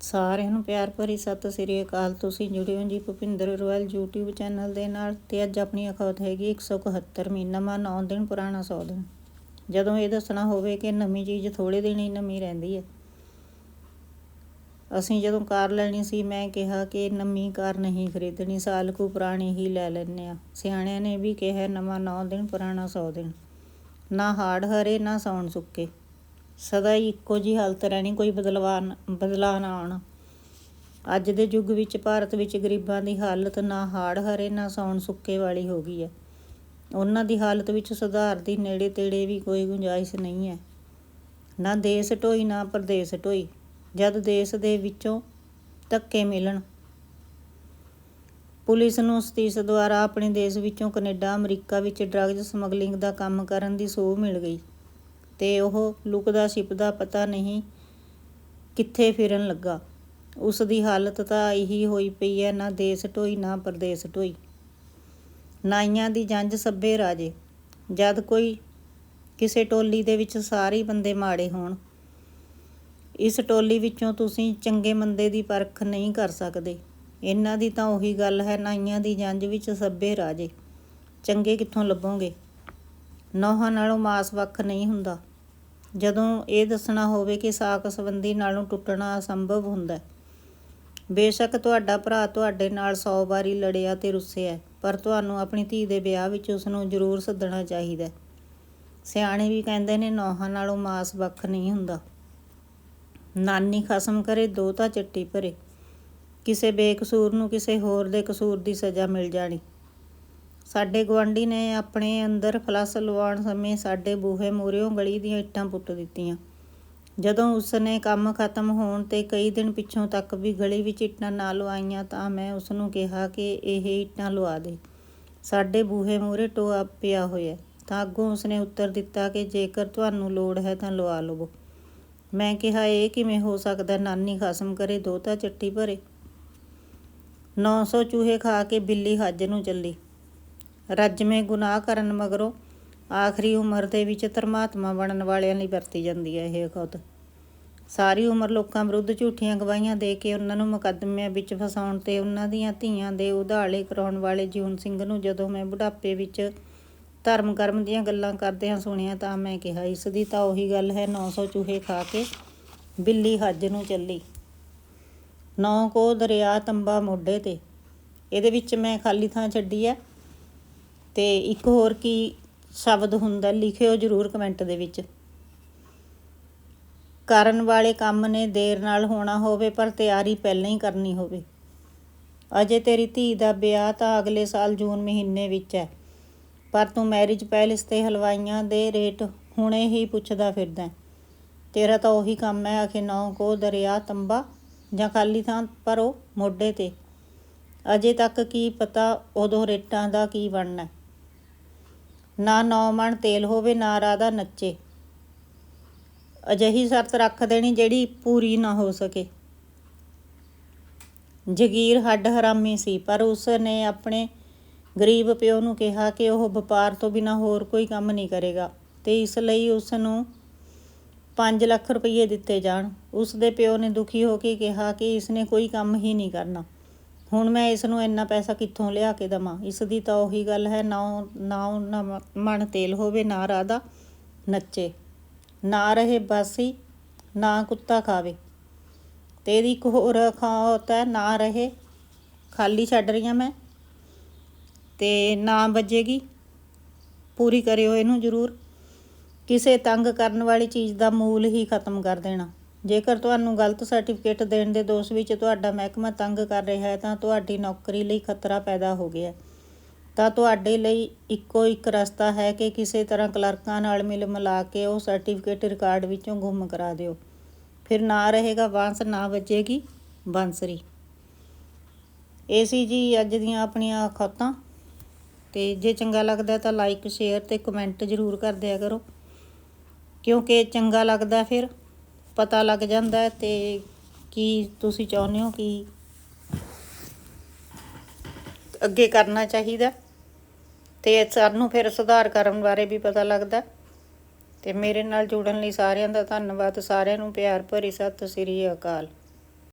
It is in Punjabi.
ਸਾਰਿਆਂ ਨੂੰ ਪਿਆਰ ਭਰੀ ਸਤਿ ਸ੍ਰੀ ਅਕਾਲ। ਤੁਸੀਂ ਜੁੜੇ ਹੋ ਜੀ ਭੁਪਿੰਦਰ ਰੋਇਲ YouTube ਚੈਨਲ ਦੇ ਨਾਲ ਤੇ ਅੱਜ ਆਪਣੀ ਅਖੌਤ ਹੈਗੀ 171 ਨਵਾਂ 9 ਦਿਨ, ਪੁਰਾਣਾ 100 ਦਿਨ। ਜਦੋਂ ਇਹ ਦੱਸਣਾ ਹੋਵੇ ਕਿ ਨਵੀਂ ਚੀਜ਼ ਥੋੜੇ ਦਿਨ ਹੀ ਨਵੀਂ ਰਹਿੰਦੀ ਹੈ। ਅਸੀਂ ਜਦੋਂ ਕਾਰ ਲੈਣੀ ਸੀ, ਮੈਂ ਕਿਹਾ ਕਿ ਨਵੀਂ ਕਾਰ ਨਹੀਂ ਖਰੀਦਣੀ, ਸਾਲ ਕੁ ਪੁਰਾਣੀ ਹੀ ਲੈ ਲੈਂਦੇ ਆ ਸਿਆਣਿਆਂ ਨੇ ਵੀ ਕਿਹਾ, ਨਵਾਂ 9 ਦਿਨ, ਪੁਰਾਣਾ 100 ਦਿਨ। ਨਾ ਹਾੜ ਹਰੇ, ਨਾ ਸੌਣ ਸੁੱਕੇ। ਸਦਾ ਹੀ ਇੱਕੋ ਜੀ ਹਾਲਤ ਰਹਿਣੀ, ਕੋਈ ਬਦਲਵਾ ਬਦਲਾਅ ਨਾ ਆਉਣ। ਅੱਜ ਦੇ ਯੁੱਗ ਵਿੱਚ ਭਾਰਤ ਵਿੱਚ ਗਰੀਬਾਂ ਦੀ ਹਾਲਤ ਨਾ ਹਾੜ ਹਰੇ, ਨਾ ਸੌਣ ਸੁੱਕੇ ਵਾਲੀ ਹੋ ਗਈ ਹੈ। ਉਹਨਾਂ ਦੀ ਹਾਲਤ ਵਿੱਚ ਸੁਧਾਰ ਦੀ ਨੇੜੇ ਤੇੜੇ ਵੀ ਕੋਈ ਗੁੰਜਾਇਸ਼ ਨਹੀਂ ਹੈ। ਨਾ ਦੇਸ਼ ਢੋਈ, ਨਾ ਪ੍ਰਦੇਸ਼ ਢੋਈ। ਜਦ ਦੇਸ਼ ਦੇ ਵਿੱਚੋਂ ਧੱਕੇ ਮਿਲਣ। ਪੁਲਿਸ ਨੂੰ ਸਤੀਸ਼ ਦੁਆਰਾ ਆਪਣੇ ਦੇਸ਼ ਵਿੱਚੋਂ ਕੈਨੇਡਾ, ਅਮਰੀਕਾ ਵਿੱਚ ਡਰੱਗਜ਼ ਸਮਗਲਿੰਗ ਦਾ ਕੰਮ ਕਰਨ ਦੀ ਸੂਹ ਮਿਲ ਗਈ। ਤੇ ਉਹ ਲੁਕਦਾ ਛਿਪਦਾ ਪਤਾ ਨਹੀਂ ਕਿੱਥੇ ਫਿਰਨ ਲੱਗਾ। ਉਸ ਦੀ ਹਾਲਤ ਤਾਂ ਇਹੀ ਹੋਈ ਪਈ ਹੈ, ਨਾ ਦੇਸ਼ ਢੋਈ, ਨਾ ਪਰਦੇਸ਼ ਢੋਈ। ਨਾਈਆਂ ਦੀ ਜੰਜ ਸੱਬੇ ਰਾਜੇ। ਜਦ ਕੋਈ ਕਿਸੇ ਟੋਲੀ ਦੇ ਵਿੱਚ ਸਾਰੇ ਬੰਦੇ ਮਾੜੇ ਹੋਣ, ਇਸ ਟੋਲੀ ਵਿੱਚੋਂ ਤੁਸੀਂ ਚੰਗੇ ਮੰਦੇ ਦੀ ਪਰਖ ਨਹੀਂ ਕਰ ਸਕਦੇ। ਇਹਨਾਂ ਦੀ ਤਾਂ ਉਹੀ ਗੱਲ ਹੈ, ਨਾਈਆਂ ਦੀ ਜੰਜ ਵਿੱਚ ਸੱਬੇ ਰਾਜੇ। ਚੰਗੇ ਕਿੱਥੋਂ ਲੱਭੋਗੇ? ਨੌਹਾਂ ਨਾਲੋਂ ਮਾਸ ਵੱਖ ਨਹੀਂ ਹੁੰਦਾ। ਜਦੋਂ ਇਹ ਦੱਸਣਾ ਹੋਵੇ ਕਿ ਸਾਕ ਸੰਬੰਧੀ ਨਾਲੋਂ ਟੁੱਟਣਾ ਅਸੰਭਵ ਹੁੰਦਾ ਹੈ। ਬੇਸ਼ੱਕ ਤੁਹਾਡਾ ਭਰਾ ਤੁਹਾਡੇ ਨਾਲ 100 ਵਾਰੀ ਲੜਿਆ ਤੇ ਰੁੱਸਿਆ ਪਰ ਤੁਹਾਨੂੰ ਆਪਣੀ ਧੀ ਦੇ ਵਿਆਹ ਵਿੱਚ ਉਸ ਨੂੰ ਜ਼ਰੂਰ ਸੱਦਣਾ ਚਾਹੀਦਾ ਸਿਆਣੇ ਵੀ ਕਹਿੰਦੇ ਨੇ, ਨੌਹਾਂ ਨਾਲੋਂ ਮਾਸ ਵੱਖ ਨਹੀਂ ਹੁੰਦਾ। ਨਾਨੀ ਖਸਮ ਕਰੇ, ਦੋ ਤਾਂ ਚੱਟੀ ਭਰੇ। ਕਿਸੇ ਬੇਕਸੂਰ ਨੂੰ ਕਿਸੇ ਹੋਰ ਦੇ ਕਸੂਰ ਦੀ ਸਜ਼ਾ ਮਿਲ ਜਾਣੀ। ਸਾਡੇ ਗਵਾਂਢੀ ਨੇ ਆਪਣੇ ਅੰਦਰ ਫਲਸ ਲਵਾਉਣ ਸਮੇਂ ਸਾਡੇ ਬੂਹੇ ਮੂਹਰਿਓਂ ਗਲੀ ਦੀਆਂ ਇੱਟਾਂ ਪੁੱਟ ਦਿੱਤੀਆਂ। ਜਦੋਂ ਉਸ ਨੇ ਕੰਮ ਖਤਮ ਹੋਣ ਤੇ ਕਈ ਦਿਨ ਪਿੱਛੋਂ ਤੱਕ ਵੀ ਗਲੀ ਵਿੱਚ ਇੱਟਾਂ ਨਾ ਲਵਾਈਆਂ ਤਾਂ ਮੈਂ ਉਸ ਨੂੰ ਕਿਹਾ ਕਿ ਇਹ ਇੱਟਾਂ ਲਵਾ ਦੇ। ਸਾਡੇ ਬੂਹੇ ਮੂਹਰੇ ਟੋਆ ਪਿਆ ਹੋਇਆ। ਤਾਂ ਅੱਗੋਂ ਉਸਨੇ ਉੱਤਰ ਦਿੱਤਾ ਕਿ ਜੇਕਰ ਤੁਹਾਨੂੰ ਲੋੜ ਹੈ ਤਾਂ ਲਵਾ ਲਵੋ। ਮੈਂ ਕਿਹਾ, ਇਹ ਕਿਵੇਂ ਹੋ ਸਕਦਾ? ਨਾਨੀ ਖਸਮ ਕਰੇ ਦੋ ਤਾਂ ਚੱਟੀ ਭਰੇ। 900 ਚੂਹੇ ਖਾ ਕੇ ਬਿੱਲੀ ਹੱਜ ਨੂੰ ਚੱਲੀ। ਰੱਜਵੇਂ ਗੁਨਾਹ ਕਰਨ ਮਗਰੋਂ ਆਖਰੀ ਉਮਰ ਦੇ ਵਿੱਚ ਧਰਮਾਤਮਾ ਬਣਨ ਵਾਲਿਆਂ ਲਈ ਵਰਤੀ ਜਾਂਦੀ ਹੈ ਇਹ ਖੁਦ। ਸਾਰੀ ਉਮਰ ਲੋਕਾਂ ਵਿਰੁੱਧ ਝੂਠੀਆਂ ਗਵਾਹੀਆਂ ਦੇ ਕੇ ਉਹਨਾਂ ਨੂੰ ਮੁਕੱਦਮਿਆਂ ਵਿੱਚ ਫਸਾਉਣ ਤੇ ਉਹਨਾਂ ਦੀਆਂ ਧੀਆਂ ਦੇ ਉਧਾਲੇ ਕਰਾਉਣ ਵਾਲੇ ਜੀਵਨ ਸਿੰਘ ਨੂੰ ਜਦੋਂ ਮੈਂ ਬੁਢਾਪੇ ਵਿੱਚ ਧਰਮ ਕਰਮ ਦੀਆਂ ਗੱਲਾਂ ਕਰਦਿਆਂ ਸੁਣਿਆ ਤਾਂ ਮੈਂ ਕਿਹਾ, ਇਸ ਦੀ ਤਾਂ ਉਹੀ ਗੱਲ ਹੈ 900 ਚੂਹੇ ਖਾ ਕੇ ਬਿੱਲੀ ਹੱਜ ਨੂੰ ਚੱਲੀ। ਨੌ ਕੋ ਦਰਿਆ ਤੰਬਾ ਮੋਢੇ ਤੇ। ਇਹਦੇ ਵਿੱਚ ਮੈਂ ਖਾਲੀ ਥਾਂ ਛੱਡੀ ਹੈ। ਤੇ ਇੱਕ ਹੋਰ ਕੀ ਸ਼ਬਦ ਹੁੰਦਾ, ਲਿਖਿਓ ਜਰੂਰ ਕਮੈਂਟ ਦੇ ਵਿੱਚ। ਕਰਨ ਵਾਲੇ ਕੰਮ ਨੇ ਦੇਰ ਨਾਲ ਹੋਣਾ ਹੋਵੇ, ਪਰ ਤਿਆਰੀ ਪਹਿਲਾਂ ਹੀ ਕਰਨੀ ਹੋਵੇ। ਅਜੇ ਤੇਰੀ ਧੀ ਦਾ ਵਿਆਹ ਤਾਂ ਅਗਲੇ ਸਾਲ ਜੂਨ ਮਹੀਨੇ ਵਿੱਚ ਹੈ, ਪਰ ਤੂੰ ਮੈਰਿਜ ਪੈਲੇਸ ਤੇ ਹਲਵਾਈਆਂ ਦੇ ਰੇਟ ਹੁਣੇ ਹੀ ਪੁੱਛਦਾ ਫਿਰਦਾ ਤੇਰਾ ਤਾਂ ਉਹੀ ਕੰਮ ਹੈ, ਆਖੇ ਨੌ ਕੋ ਦਰਿਆ, ਤੰਬਾ ਜਾਂ ਖਾਲੀ ਥਾਂ ਭਰੋ ਮੋਢੇ ਤੇ। ਅਜੇ ਤੱਕ ਕੀ ਪਤਾ ਉਦੋਂ ਰੇਟਾਂ ਦਾ ਕੀ ਬਣਨਾ ਨਾ ਨੌ ਮਣ ਤੇਲ ਹੋਵੇ, ਨਾ ਰਾਧਾ ਨੱਚੇ। ਅਜਿਹੀ ਸ਼ਰਤ ਰੱਖ ਦੇਣੀ ਜਿਹੜੀ ਪੂਰੀ ਨਾ ਹੋ ਸਕੇ। ਜਗੀਰ ਹੱਡ ਹਰਾਮੀ ਸੀ, ਪਰ ਉਸ ਨੇ ਆਪਣੇ ਗਰੀਬ ਪਿਓ ਨੂੰ ਕਿਹਾ ਕਿ ਉਹ ਵਪਾਰ ਤੋਂ ਬਿਨਾ ਹੋਰ ਕੋਈ ਕੰਮ ਨਹੀਂ ਕਰੇਗਾ ਤੇ ਇਸ ਲਈ ਉਸ ਨੂੰ 5 ਲੱਖ ਰੁਪਏ ਦਿੱਤੇ ਜਾਣ। ਉਸ ਦੇ ਪਿਓ ਨੇ ਦੁਖੀ ਹੋ ਕੇ ਕਿਹਾ ਕਿ ਇਸ ਨੇ ਕੋਈ ਕੰਮ ਹੀ ਨਹੀਂ ਕਰਨਾ। ਹੁਣ ਮੈਂ ਇਸ ਨੂੰ ਇੰਨਾ ਪੈਸਾ ਕਿੱਥੋਂ ਲਿਆ ਕੇ ਦਵਾਂ? ਇਸ ਦੀ ਤਾਂ ਉਹੀ ਗੱਲ ਹੈ, ਨਾ ਨਾ ਨਾ ਮਣ ਤੇਲ ਹੋਵੇ, ਨਾ ਰਾਧਾ ਨੱਚੇ। ਨਾ ਰਹੇ ਬਾਸੀ, ਨਾ ਕੁੱਤਾ ਖਾਵੇ। ਤੇ ਇਹਦੀ ਇੱਕ ਹੋਰ ਖਾਤ ਹੈ, ਨਾ ਰਹੇ। ਖਾਲੀ ਛੱਡ ਰਹੀ ਹਾਂ ਮੈਂ। ਤੇ ਨਾ ਵੱਜੇਗੀ। ਪੂਰੀ ਕਰਿਓ ਇਹਨੂੰ ਜ਼ਰੂਰ। ਕਿਸੇ ਤੰਗ ਕਰਨ ਵਾਲੀ ਚੀਜ਼ ਦਾ ਮੂਲ ਹੀ ਖਤਮ ਕਰ ਦੇਣਾ। ਜੇਕਰ ਤੁਹਾਨੂੰ ਗਲਤ ਸਰਟੀਫਿਕੇਟ ਦੇਣ ਦੇ ਦੋਸ਼ ਵਿੱਚ ਤੁਹਾਡਾ ਮਹਿਕਮਾ ਤੰਗ ਕਰ ਰਿਹਾ ਹੈ, ਤਾਂ ਤੁਹਾਡੀ ਨੌਕਰੀ ਲਈ ਖਤਰਾ ਪੈਦਾ ਹੋ ਗਿਆ ਤਾਂ ਤੁਹਾਡੇ ਲਈ ਇੱਕੋ ਇੱਕ ਰਸਤਾ ਹੈ ਕਿ ਕਿਸੇ ਤਰ੍ਹਾਂ ਕਲਰਕਾਂ ਨਾਲ ਮਿਲ ਮਿਲਾ ਕੇ ਉਹ ਸਰਟੀਫਿਕੇਟ ਰਿਕਾਰਡ ਵਿੱਚੋਂ ਗੁੰਮ ਕਰਾ ਦਿਓ। ਫਿਰ ਨਾ ਰਹੇਗਾ ਬਾਂਸ ਨਾ ਵੱਜੇਗੀ ਬਾਂਸਰੀ। ਇਹ ਸੀ ਜੀ ਅੱਜ ਦੀਆਂ ਆਪਣੀਆਂ ਖੌਤਾਂ ਤੇ ਜੇ ਚੰਗਾ ਲੱਗਦਾ ਤਾਂ ਲਾਈਕ ਸ਼ੇਅਰ ਤੇ ਕਮੈਂਟ ਜ਼ਰੂਰ ਕਰ ਦਿਆ ਕਰੋ। ਕਿਉਂਕਿ ਚੰਗਾ ਲੱਗਦਾ ਫਿਰ ਪਤਾ ਲੱਗ ਜਾਂਦਾ ਹੈ ਤੇ ਕੀ ਤੁਸੀਂ ਚਾਹੁੰਦੇ ਹੋ ਕਿ ਅੱਗੇ ਕਰਨਾ ਚਾਹੀਦਾ ਤੇ ਸਾਨੂੰ ਫਿਰ ਸੁਧਾਰ ਕਰਨ ਬਾਰੇ ਵੀ ਪਤਾ ਲੱਗਦਾ ਤੇ ਮੇਰੇ ਨਾਲ ਜੁੜਨ ਲਈ ਸਾਰਿਆਂ ਦਾ ਧੰਨਵਾਦ, ਸਾਰਿਆਂ ਨੂੰ ਪਿਆਰ ਭਰੀ ਸਤਿ ਸ੍ਰੀ ਅਕਾਲ।